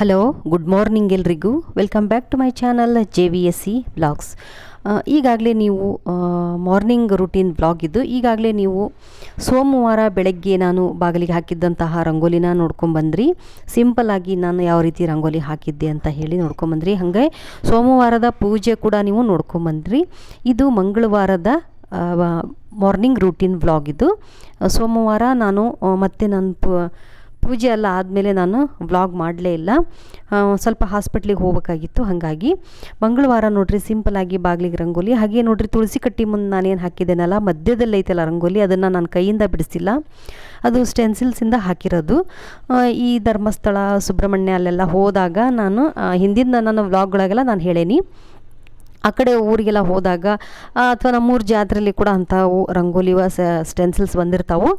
Hello good morning ಎಲ್ರಿಗೂ. Welcome back to my channel J V S C blogs ಈಗಾಗಲೇ ನೀವು morning routine blog ಇದ್ದು ಈಗಾಗಲೇ ನೀವು ಸೋಮವಾರ ಬೆಳಗ್ಗೆ ನಾನು ಬಾಗಿಲಿಗೆ ಹಾಕಿದ್ದಂತಹ ರಂಗೋಲಿನ ನೋಡ್ಕೊಂಬಂದ್ರಿ ಸಿಂಪಲ್ಲಾಗಿ ನಾನು ಯಾವ ರೀತಿ ರಂಗೋಲಿ ಹಾಕಿದ್ದೆ ಅಂತ ಹೇಳಿ ನೋಡ್ಕೊಂಬಂದ್ರಿ ಹಾಗೆ ಸೋಮವಾರದ ಪೂಜೆ ಕೂಡ ನೀವು ನೋಡ್ಕೊಂಬಂದ್ರಿ ಇದು ಮಂಗಳವಾರದ ಮಾರ್ನಿಂಗ್ ರೂಟೀನ್ ಬ್ಲಾಗ್ ಇದು. ಸೋಮವಾರ ನಾನು ಮತ್ತೆ ನಾನು ಪೂಜೆ ಎಲ್ಲ ಆದಮೇಲೆ ನಾನು ವ್ಲಾಗ್ ಮಾಡಲೇ ಇಲ್ಲ. ಸ್ವಲ್ಪ ಹಾಸ್ಪಿಟ್ಲಿಗೆ ಹೋಗಬೇಕಾಗಿತ್ತು, ಹಾಗಾಗಿ. ಮಂಗಳವಾರ ನೋಡ್ರಿ ಸಿಂಪಲಾಗಿ ಬಾಗಿಲಿಗೆ ರಂಗೋಲಿ. ಹಾಗೆ ನೋಡ್ರಿ, ತುಳಸಿ ಕಟ್ಟಿ ಮುಂದೆ ನಾನೇನು ಹಾಕಿದ್ದೇನಲ್ಲ, ಮಧ್ಯದಲ್ಲಿ ಐತಲ್ಲ ರಂಗೋಲಿ, ಅದನ್ನು ನಾನು ಕೈಯಿಂದ ಬಿಡಿಸಿಲ್ಲ ಅದು ಸ್ಟೆನ್ಸಿಲ್ಸಿಂದ ಹಾಕಿರೋದು. ಈ ಧರ್ಮಸ್ಥಳ, ಸುಬ್ರಹ್ಮಣ್ಯ ಅಲ್ಲೆಲ್ಲ ಹೋದಾಗ ನಾನು ಹಿಂದಿನ ನನ್ನ ವ್ಲಾಗ್ಗಳಿಗೆಲ್ಲ ನಾನು ಹೇಳೇನಿ. ಆ ಕಡೆ ಊರಿಗೆಲ್ಲ ಹೋದಾಗ ಅಥವಾ ನಮ್ಮೂರು ಜಾತ್ರೆಯಲ್ಲಿ ಕೂಡ ಅಂಥವು ರಂಗೋಲಿ ಸ್ಟೆನ್ಸಿಲ್ಸ್ ಬಂದಿರ್ತಾವೆ.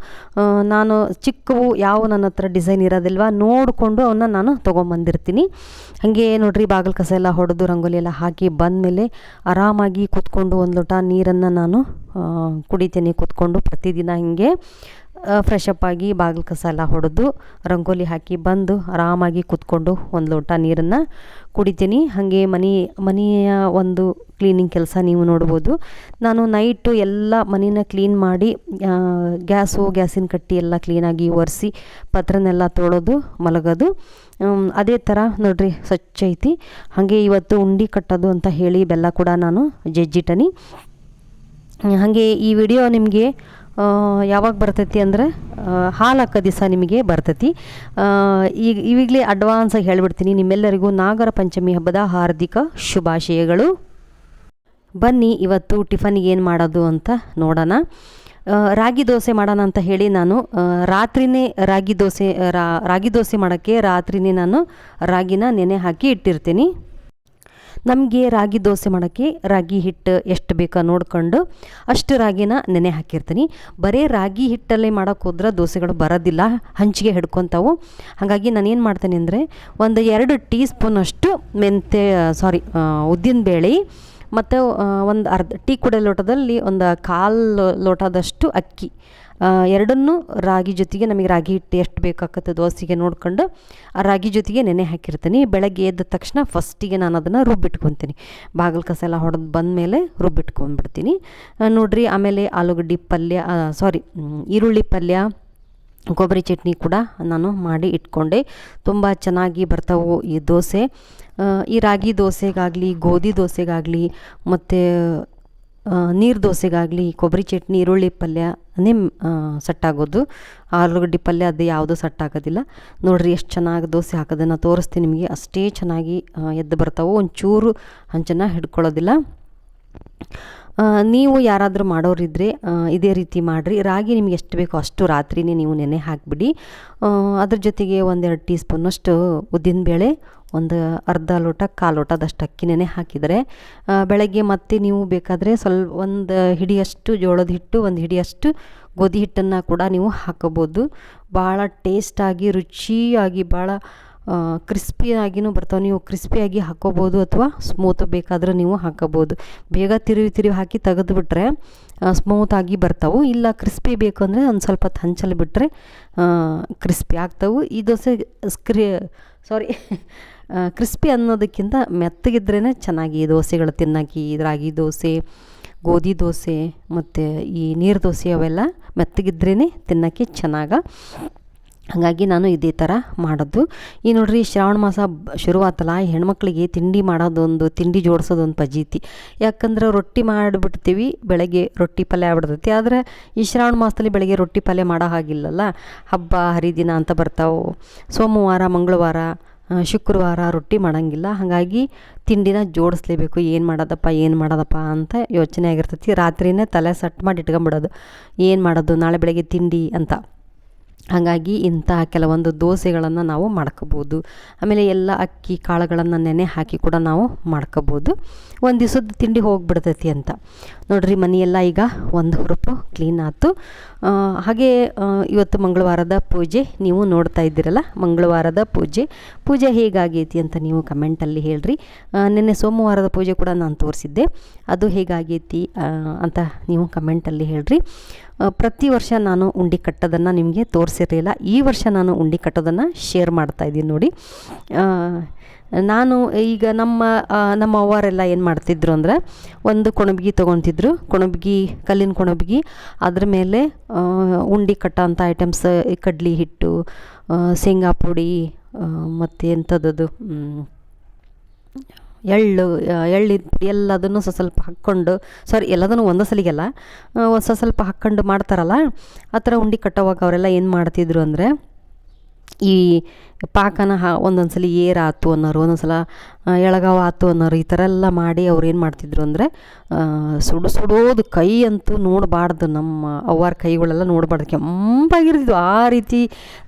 ನಾನು ಚಿಕ್ಕವು ಯಾವ ನನ್ನ ಹತ್ರ ಡಿಸೈನ್ ಇರೋದಿಲ್ವ ನೋಡಿಕೊಂಡು ಅವನ್ನ ನಾನು ತೊಗೊಂಬಂದಿರ್ತೀನಿ. ಹಾಗೆ ನೋಡ್ರಿ ಬಾಗಿಲು ಕಸ ಎಲ್ಲ ಹೊಡೆದು ರಂಗೋಲಿ ಎಲ್ಲ ಹಾಕಿ ಬಂದಮೇಲೆ ಆರಾಮಾಗಿ ಕೂತ್ಕೊಂಡು ಒಂದು ಲೋಟ ನೀರನ್ನು ನಾನು ಕುಡಿತೀನಿ ಕೂತ್ಕೊಂಡು ಪ್ರತಿದಿನ ಹಿಂಗೆ. ಫ್ರೆಶ್ ಅಪ್ ಆಗಿ ಬಾಗಿಲು ಕಸ ಎಲ್ಲ ಹೊಡೆದು ರಂಗೋಲಿ ಹಾಕಿ ಬಂದು ಆರಾಮಾಗಿ ಕೂತ್ಕೊಂಡು ಒಂದು ಲೋಟ ನೀರನ್ನು ಕುಡಿತೀನಿ. ಹಾಗೆ ಮನೆ, ಮನೆಯ ಒಂದು ಕ್ಲೀನಿಂಗ್ ಕೆಲಸ ನೀವು ನೋಡ್ಬೋದು. ನಾನು ನೈಟು ಎಲ್ಲ ಮನೇನ ಕ್ಲೀನ್ ಮಾಡಿ ಗ್ಯಾಸು, ಗ್ಯಾಸಿನ ಕಟ್ಟಿ ಎಲ್ಲ ಕ್ಲೀನಾಗಿ ಒರೆಸಿ ಪತ್ರನೆಲ್ಲ ತೊಳೆದು ಮಲಗೋದು. ಅದೇ ಥರ ನೋಡ್ರಿ ಸ್ವಚ್ಛ ಐತಿ. ಹಾಗೆ ಇವತ್ತು ಉಂಡಿ ಕಟ್ಟೋದು ಅಂತ ಹೇಳಿ ಬೆಲ್ಲ ಕೂಡ ನಾನು ಜಜ್ಜಿಟನಿ ಹಾಗೆ ಈ ವಿಡಿಯೋ ನಿಮಗೆ ಯಾವಾಗ ಬರ್ತೈತಿ ಅಂದರೆ ಹಾಲು ಹಾಕೋ ದಿವಸ ನಿಮಗೆ ಬರ್ತೈತಿ. ಈಗ ಈಗಲೇ ಅಡ್ವಾನ್ಸಾಗಿ ಹೇಳಿಬಿಡ್ತೀನಿ. ನಿಮ್ಮೆಲ್ಲರಿಗೂ ನಾಗರ ಪಂಚಮಿ ಹಬ್ಬದ ಹಾರ್ದಿಕ ಶುಭಾಶಯಗಳು. ಬನ್ನಿ, ಇವತ್ತು ಟಿಫನ್ಗೆ ಏನು ಮಾಡೋದು ಅಂತ ನೋಡೋಣ. ರಾಗಿ ದೋಸೆ ಮಾಡೋಣ ಅಂತ ಹೇಳಿ ನಾನು ರಾತ್ರಿನೇ ರಾಗಿ ದೋಸೆ ರಾಗಿ ದೋಸೆ ಮಾಡೋಕ್ಕೆ ರಾತ್ರಿನೇ ನಾನು ರಾಗಿನ ನೆನೆ ಹಾಕಿ ಇಟ್ಟಿರ್ತೀನಿ. ನಮಗೆ ರಾಗಿ ದೋಸೆ ಮಾಡೋಕ್ಕೆ ರಾಗಿ ಹಿಟ್ಟು ಎಷ್ಟು ಬೇಕೋ ನೋಡ್ಕೊಂಡು ಅಷ್ಟು ರಾಗಿನ ನೆನೆ ಹಾಕಿರ್ತೀನಿ. ಬರೀ ರಾಗಿ ಹಿಟ್ಟಲ್ಲೇ ಮಾಡೋಕ್ಕೆ ಹೋದ್ರೆ ದೋಸೆಗಳು ಬರೋದಿಲ್ಲ, ಹಂಚಿಗೆ ಹಿಡ್ಕೊತಾವು. ಹಾಗಾಗಿ ನಾನೇನು ಮಾಡ್ತೇನೆ ಅಂದರೆ ಒಂದು ಎರಡು ಟೀ ಸ್ಪೂನಷ್ಟು ಮೆಂತೆ, ಸಾರಿ ಉದ್ದಿನ ಬೇಳೆ ಮತ್ತು ಒಂದು ಅರ್ಧ ಟೀ ಕುಡಿಯೋ ಲೋಟದಲ್ಲಿ ಒಂದು ಕಾಲು ಲೋಟದಷ್ಟು ಅಕ್ಕಿ. ಎರಡನ್ನೂ ರಾಗಿ ಜೊತೆಗೆ ನಮಗೆ ರಾಗಿ ಹಿಟ್ಟು ಎಷ್ಟು ಬೇಕಾಗತ್ತೆ ದೋಸೆಗೆ ನೋಡ್ಕೊಂಡು ಆ ರಾಗಿ ಜೊತೆಗೆ ನೆನೆ ಹಾಕಿರ್ತೀನಿ. ಬೆಳಗ್ಗೆ ಎದ್ದ ತಕ್ಷಣ ಫಸ್ಟಿಗೆ ನಾನು ಅದನ್ನು ರುಬ್ಬಿಟ್ಕೊತೀನಿ. ಬಾಗಿಲು ಕಸ ಎಲ್ಲ ಹೊಡೆದು ಬಂದಮೇಲೆ ರುಬ್ಬಿಟ್ಕೊಂಡ್ಬಿಡ್ತೀನಿ ನೋಡಿರಿ ನೋಡ್ರಿ, ಆಮೇಲೆ ಆಲೂಗಡ್ಡೆ ಪಲ್ಯ ಸಾರಿ ಈರುಳ್ಳಿ ಪಲ್ಯ, ಕೊಬ್ಬರಿ ಚಟ್ನಿ ಕೂಡ ನಾನು ಮಾಡಿ ಇಟ್ಕೊಂಡೆ. ತುಂಬ ಚೆನ್ನಾಗಿ ಬರ್ತಾವೆ ಈ ದೋಸೆ. ಈ ರಾಗಿ ದೋಸೆಗಾಗಲಿ, ಗೋಧಿ ದೋಸೆಗಾಗಲಿ, ಮತ್ತು ನೀರು ದೋಸೆಗಾಗಲಿ ಕೊಬ್ಬರಿ ಚಟ್ನಿ, ಈರುಳ್ಳಿ ಪಲ್ಯನೇ ಸಟ್ಟಾಗೋದು. ಆಲೂಗಡ್ಡೆ ಪಲ್ಯ ಅದು ಯಾವುದೂ ಸಟ್ಟಾಗೋದಿಲ್ಲ. ನೋಡಿರಿ ಎಷ್ಟು ಚೆನ್ನಾಗಿ ದೋಸೆ ಹಾಕೋದನ್ನು ತೋರಿಸ್ತೀನಿ ನಿಮಗೆ. ಅಷ್ಟೇ ಚೆನ್ನಾಗಿ ಎದ್ದು ಬರ್ತಾವೆ ಒಂಚೂರು ಹಂಚನ್ನು ಹಿಡ್ಕೊಳ್ಳೋದಿಲ್ಲ. ನೀವು ಯಾರಾದರೂ ಮಾಡೋರಿದ್ದರೆ ಇದೇ ರೀತಿ ಮಾಡಿರಿ. ರಾಗಿ ನಿಮ್ಗೆ ಎಷ್ಟು ಬೇಕೋ ಅಷ್ಟು ರಾತ್ರಿನೇ ನೀವು ನೆನೆ ಹಾಕಿಬಿಡಿ. ಅದ್ರ ಜೊತೆಗೆ ಒಂದೆರಡು ಟೀ ಸ್ಪೂನಷ್ಟು ಉದ್ದಿನಬೇಳೆ ಒಂದು ಅರ್ಧ ಲೋಟ, ಕಾಲು ಲೋಟದಷ್ಟು ಅಕ್ಕಿ ನೆನೆ ಹಾಕಿದರೆ ಬೆಳಗ್ಗೆ ಮತ್ತೆ ನೀವು ಬೇಕಾದರೆ ಸ್ವಲ್ಪ ಒಂದು ಹಿಡಿಯಷ್ಟು ಜೋಳದ ಹಿಟ್ಟು, ಒಂದು ಹಿಡಿಯಷ್ಟು ಗೋಧಿ ಹಿಟ್ಟನ್ನು ಕೂಡ ನೀವು ಹಾಕೋಬೋದು. ಭಾಳ ಟೇಸ್ಟಾಗಿ, ರುಚಿಯಾಗಿ, ಭಾಳ ಕ್ರಿಸ್ಪಿಯಾಗಿನೂ ಬರ್ತಾವೆ. ನೀವು ಕ್ರಿಸ್ಪಿಯಾಗಿ ಹಾಕೋಬೋದು ಅಥವಾ ಸ್ಮೂತ್ ಬೇಕಾದ್ರೆ ನೀವು ಹಾಕೋಬೋದು. ಬೇಗ ತಿರುವಿ ತಿರುವಿ ಹಾಕಿ ತೆಗೆದುಬಿಟ್ರೆ ಸ್ಮೂತಾಗಿ ಬರ್ತಾವೆ. ಇಲ್ಲ ಕ್ರಿಸ್ಪಿ ಬೇಕು ಅಂದರೆ ಒಂದು ಸ್ವಲ್ಪ ಹಂಚಲು ಹಂಚಲ್ಲಿ ಬಿಟ್ಟರೆ ಕ್ರಿಸ್ಪಿ ಆಗ್ತವೆ. ಈ ದೋಸೆ ಸ್ಕ್ರಿ, ಸಾರಿ ಕ್ರಿಸ್ಪಿ ಅನ್ನೋದಕ್ಕಿಂತ ಮೆತ್ತಗಿದ್ರೇ ಚೆನ್ನಾಗಿ ದೋಸೆಗಳು ತಿನ್ನೋಕ್ಕೆ ರಾಗಿ ದೋಸೆ, ಗೋಧಿ ದೋಸೆ ಮತ್ತು ಈ ನೀರು ದೋಸೆ ಅವೆಲ್ಲ ಮೆತ್ತಗಿದ್ರೇ ತಿನ್ನೋಕ್ಕೆ ಚೆನ್ನಾಗ. ಹಾಗಾಗಿ ನಾನು ಇದೇ ಥರ ಮಾಡೋದು. ಈ ನೋಡ್ರಿ ಶ್ರಾವಣ ಮಾಸ ಶುರುವಾತಲ್ಲ ಹೆಣ್ಮಕ್ಳಿಗೆ ತಿಂಡಿ ಮಾಡೋದೊಂದು, ತಿಂಡಿ ಜೋಡಿಸೋದೊಂದು ಪಜೀತಿ. ಯಾಕಂದ್ರೆ ರೊಟ್ಟಿ ಮಾಡಿಬಿಡ್ತೀವಿ, ಬೆಳಗ್ಗೆ ರೊಟ್ಟಿ ಪಲ್ಯ ಆಗ್ಬಿಡ್ತೈತಿ. ಆದರೆ ಈ ಶ್ರಾವಣ ಮಾಸದಲ್ಲಿ ಬೆಳಗ್ಗೆ ರೊಟ್ಟಿ ಪಲ್ಯ ಮಾಡೋ ಹಾಗಿಲ್ಲಲ್ಲ. ಹಬ್ಬ, ಹರಿದಿನ ಅಂತ ಬರ್ತಾವೆ. ಸೋಮವಾರ, ಮಂಗಳವಾರ ಶುಕ್ರವಾರ ರೊಟ್ಟಿ ಮಾಡೋಂಗಿಲ್ಲ. ಹಾಗಾಗಿ ತಿಂಡಿನ ಜೋಡಿಸ್ಲೇಬೇಕು. ಏನು ಮಾಡೋದಪ್ಪ ಏನು ಮಾಡೋದಪ್ಪ ಅಂತ ಯೋಚನೆ ಆಗಿರ್ತೈತಿ. ರಾತ್ರಿನೇ ತಲೆ ಸಟ್ ಮಾಡಿ ಇಟ್ಕೊಂಬಿಡೋದು. ಏನು ಮಾಡೋದು? ನಾಳೆ ಬೆಳಗ್ಗೆ ತಿಂಡಿ ಅಂತ. ಹಾಗಾಗಿ ಇಂತಹ ಕೆಲವೊಂದು ದೋಸೆಗಳನ್ನು ನಾವು ಮಾಡ್ಕೋಬೋದು. ಆಮೇಲೆ ಎಲ್ಲ ಅಕ್ಕಿ ಕಾಳುಗಳನ್ನು ನೆನೆ ಹಾಕಿ ಕೂಡ ನಾವು ಮಾಡ್ಕೋಬೋದು. ಒಂದು ದಿವ್ಸದ ತಿಂಡಿ ಹೋಗಿಬಿಡ್ತೈತಿ ಅಂತ. ನೋಡ್ರಿ ಮನೆಯೆಲ್ಲ ಈಗ ಒಂದು ಹುರುಪು ಕ್ಲೀನ್ ಆಯಿತು ಹಾಗೆ ಇವತ್ತು ಮಂಗಳವಾರದ ಪೂಜೆ ನೀವು ನೋಡ್ತಾ ಇದ್ದೀರಲ್ಲ? ಮಂಗಳವಾರದ ಪೂಜೆ. ಪೂಜೆ ಹೇಗಾಗೈತಿ ಅಂತ ನೀವು ಕಮೆಂಟಲ್ಲಿ ಹೇಳ್ರಿ. ನಿನ್ನೆ ಸೋಮವಾರದ ಪೂಜೆ ಕೂಡ ನಾನು ತೋರಿಸಿದ್ದೆ. ಅದು ಹೇಗಾಗೈತಿ ಅಂತ ನೀವು ಕಮೆಂಟಲ್ಲಿ ಹೇಳ್ರಿ. ಪ್ರತಿ ವರ್ಷ ನಾನು ಉಂಡಿ ಕಟ್ಟೋದನ್ನು ನಿಮಗೆ ತೋರಿಸಿರಲಿಲ್ಲ. ಈ ವರ್ಷ ನಾನು ಉಂಡಿ ಕಟ್ಟೋದನ್ನು ಶೇರ್ ಮಾಡ್ತಾ ಇದ್ದೀನಿ ನೋಡಿ. ನಾನು ಈಗ ನಮ್ಮ ನಮ್ಮ ಅವ್ವರೆಲ್ಲ ಏನು ಮಾಡ್ತಿದ್ರು ಅಂದರೆ ಒಂದು ಕೊಣಬ್ಗಿ ತೊಗೊತಿದ್ರು. ಕೊಣಬ್ಗಿ, ಕಲ್ಲಿನ ಕೊಣಬ್ಗಿ, ಅದ್ರ ಮೇಲೆ ಉಂಡಿ ಉಂಡೆ ಕಟ್ಟೋ ಅಂಥ ಐಟಮ್ಸ್ ಕಡ್ಲಿ ಹಿಟ್ಟು ಶೇಂಗಾ ಪುಡಿ ಮತ್ತು ಎಂಥದ್ದು ಎಳ್ಳು ಎಳ್ಳಿದ್ದು ಎಲ್ಲದನ್ನು ಸ್ವಲ್ಪ ಸ್ವಲ್ಪ ಹಾಕ್ಕೊಂಡು ಸಾರಿ ಎಲ್ಲದನ್ನು ಒಂದೇ ಸಲಿಗೆಲ್ಲ ಸ್ವಲ್ಪ ಸ್ವಲ್ಪ ಹಾಕ್ಕೊಂಡು ಮಾಡ್ತಾರಲ್ಲ, ಆ ಥರ ಉಂಡಿ ಕಟ್ಟೋವಾಗ ಅವರೆಲ್ಲ ಏನು ಮಾಡ್ತಿದ್ರು ಅಂದರೆ, ಈ ಪಾಕನ ಹಾ, ಒಂದೊಂದು ಸಲ ಏರ್ ಆತು ಅನ್ನೋರು, ಒಂದೊಂದು ಸಲ ಎಳಗಾವ ಆತು ಅನ್ನೋರು ಈ ಥರ ಎಲ್ಲ ಮಾಡಿ ಅವ್ರು ಏನು ಮಾಡ್ತಿದ್ರು ಅಂದರೆ ಸುಡು ಸುಡೋದು ಕೈ ಅಂತೂ ನೋಡಬಾರ್ದು ನಮ್ಮ ಅವ್ವಾರ ಕೈಗಳೆಲ್ಲ ನೋಡಬಾರ್ದು, ಕೆಂಪಾಗಿರ್ತಿದ್ವು. ಆ ರೀತಿ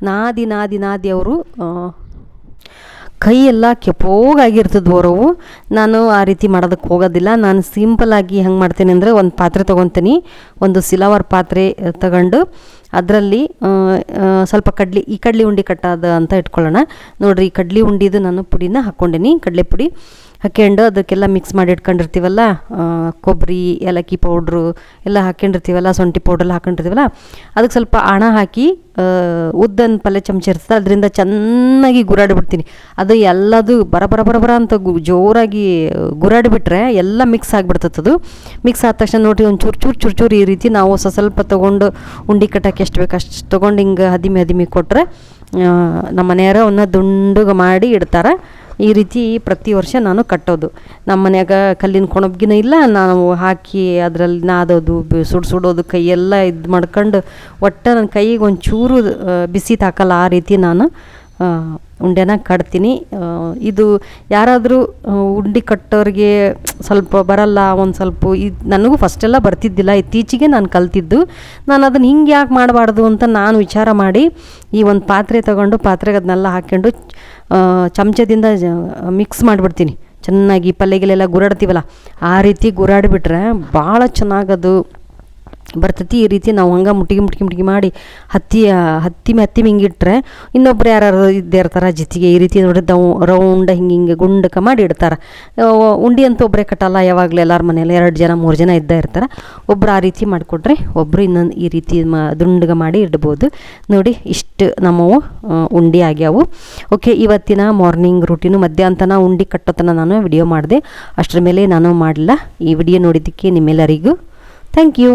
ನಾದಿ ನಾದಿ ನಾದಿ ಅವರು ಕೈ ಎಲ್ಲ ಕೆಂಪೋಗಾಗಿರ್ತದ್ವು ಅವರವು ನಾನು ಆ ರೀತಿ ಮಾಡೋದಕ್ಕೆ ಹೋಗೋದಿಲ್ಲ. ನಾನು ಸಿಂಪಲಾಗಿ ಹೆಂಗೆ ಮಾಡ್ತೀನಿ ಅಂದರೆ ಒಂದು ಪಾತ್ರೆ ತೊಗೊತೀನಿ. ಒಂದು ಸಿಲವರ್ ಪಾತ್ರೆ ತಗೊಂಡು ಅದರಲ್ಲಿ ಸ್ವಲ್ಪ ಕಡ್ಲಿ, ಈ ಕಡ್ಲಿ ಉಂಡೆ ಕಟ್ಟಾದ ಅಂತ ಇಟ್ಕೊಳ್ಳೋಣ. ನೋಡಿರಿ, ಈ ಕಡ್ಲಿ ಉಂಡಿದು ನಾನು ಪುಡಿನ ಹಾಕ್ಕೊಂಡೀನಿ. ಕಡಲೆ ಪುಡಿ ಹಾಕ್ಕೊಂಡು ಅದಕ್ಕೆಲ್ಲ ಮಿಕ್ಸ್ ಮಾಡಿ ಇಟ್ಕೊಂಡಿರ್ತೀವಲ್ಲ ಕೊಬ್ಬರಿ ಏಲಕ್ಕಿ ಪೌಡ್ರು ಎಲ್ಲ ಹಾಕ್ಕೊಂಡಿರ್ತೀವಲ್ಲ ಶುಂಠಿ ಪೌಡ್ರೆಲ್ಲ ಹಾಕೊಂಡಿರ್ತೀವಲ್ಲ, ಅದಕ್ಕೆ ಸ್ವಲ್ಪ ಹಣ ಹಾಕಿ ಉದ್ದನ ಪಲ್ಯ ಚಮಚ ಇರ್ತದೆ, ಅದರಿಂದ ಚೆನ್ನಾಗಿ ಗುರಾಡಿಬಿಡ್ತೀನಿ ಅದು ಎಲ್ಲದು ಬರ ಬರ ಬರ ಬರ ಅಂತ ಗು, ಜೋರಾಗಿ ಗುರಾಡಿಬಿಟ್ರೆ ಎಲ್ಲ ಮಿಕ್ಸ್ ಅದು. ಮಿಕ್ಸ್ ಆದ ತಕ್ಷಣ ನೋಡಿ ಒಂದು ಚೂರು ಚೂರು ಚೂರು ಚೂರು ಈ ರೀತಿ ನಾವು ಸ್ವಲ್ಪ ಸ್ವಲ್ಪ ತೊಗೊಂಡು ಉಂಡಿ ಕಟ್ಟಕ್ಕೆ ಎಷ್ಟು ಬೇಕು ಅಷ್ಟು ತೊಗೊಂಡು ಹಿಂಗೆ ಹದಿಮಿ ಹದಿಮೆ ಕೊಟ್ಟರೆ ನಮ್ಮ ಮನೆಯವ್ರ ಅವನ್ನ ದುಂಡುಗೆ ಮಾಡಿ ಇಡ್ತಾರೆ. ಈ ರೀತಿ ಪ್ರತಿ ವರ್ಷ ನಾನು ಕಟ್ಟೋದು. ನಮ್ಮ ಮನ್ಯಾಗ ಕಲ್ಲಿನ ಕೊಣಬ್ಗಿನ ಇಲ್ಲ ನಾವು ಹಾಕಿ ಅದರಲ್ಲಿ ನಾದೋದು ಸುಡ್ ಸುಡೋದು, ಕೈಯೆಲ್ಲ ಇದು ಮಾಡ್ಕೊಂಡು ಒಟ್ಟು ನನ್ನ ಕೈಗೆ ಒಂಚೂರು ಬಿಸಿ ತಾಕಲ್ಲ ಆ ರೀತಿ ನಾನು ಉಂಡೆನ ಕಟ್ತೀನಿ. ಇದು ಯಾರಾದರೂ ಉಂಡೆ ಕಟ್ಟೋರಿಗೆ ಸ್ವಲ್ಪ ಬರಲ್ಲ, ಒಂದು ಸ್ವಲ್ಪ ಇದು ನನಗೂ ಫಸ್ಟೆಲ್ಲ ಬರ್ತಿದ್ದಿಲ್ಲ, ಇತ್ತೀಚೆಗೆ ನಾನು ಕಲ್ತಿದ್ದು. ನಾನು ಅದನ್ನು ಹಿಂಗೆ ಯಾಕೆ ಮಾಡಬಾರ್ದು ಅಂತ ನಾನು ವಿಚಾರ ಮಾಡಿ ಈ ಒಂದು ಪಾತ್ರೆ ತಗೊಂಡು ಪಾತ್ರೆಗೆ ಅದನ್ನೆಲ್ಲ ಹಾಕ್ಕೊಂಡು ಚಮಚದಿಂದ ಮಿಕ್ಸ್ ಮಾಡಿಬಿಡ್ತೀನಿ. ಚೆನ್ನಾಗಿ ಪಲ್ಯಗಳೆಲ್ಲ ಗುರಾಡ್ತೀವಲ್ಲ, ಆ ರೀತಿ ಗುರಾಡಿಬಿಟ್ರೆ ಭಾಳ ಚೆನ್ನಾಗದು. ಬರ್ತೈತಿ, ಈ ರೀತಿ ನಾವು ಹಂಗೆ ಮುಟ್ಟಿಗೆ ಮುಟ್ಟಿಗೆ ಮುಟ್ಟಿಗೆ ಮಾಡಿ ಹತ್ತಿ ಹತ್ತಿ ಹತ್ತಿ ಹಿಂಗಿಟ್ರೆ ಇನ್ನೊಬ್ರು ಯಾರು ಇದ್ದೇ ಇರ್ತಾರೆ, ಜೊತೆಗೆ ಈ ರೀತಿ ನೋಡಿ ದೌ ರೌಂಡ್ ಹಿಂಗೆ ಹಿಂಗೆ ಗುಂಡಕ್ಕೆ ಮಾಡಿ ಇಡ್ತಾರೆ. ಉಂಡಿ ಅಂತ ಒಬ್ಬರೇ ಕಟ್ಟಲ್ಲ, ಯಾವಾಗಲೂ ಎಲ್ಲರ ಮನೇಲಿ ಎರಡು ಜನ, ಮೂರು ಜನ ಇದ್ದೇ ಇರ್ತಾರೆ. ಒಬ್ರು ಆ ರೀತಿ ಮಾಡಿಕೊಟ್ರೆ ಒಬ್ಬರು ಇನ್ನೊಂದು ಈ ರೀತಿ ಮ, ದುಂಡಗೆ ಮಾಡಿ ಇಡ್ಬೋದು. ನೋಡಿ, ಇಷ್ಟು ನಮ್ಮವು ಉಂಡೆ ಆಗ್ಯಾವು. ಓಕೆ, ಇವತ್ತಿನ ಮಾರ್ನಿಂಗ್ ರೂಟೀನು ಮಧ್ಯಾಹ್ನ ಉಂಡಿ ಕಟ್ಟೋತನ ನಾನು ವಿಡಿಯೋ ಮಾಡಿದೆ. ಅಷ್ಟರ ಮೇಲೆ ನಾನು ಮಾಡಲಿಲ್ಲ ಈ ವಿಡಿಯೋ ನೋಡಿದ್ದಕ್ಕೆ ನಿಮ್ಮೆಲ್ಲರಿಗೂ ಥ್ಯಾಂಕ್ ಯು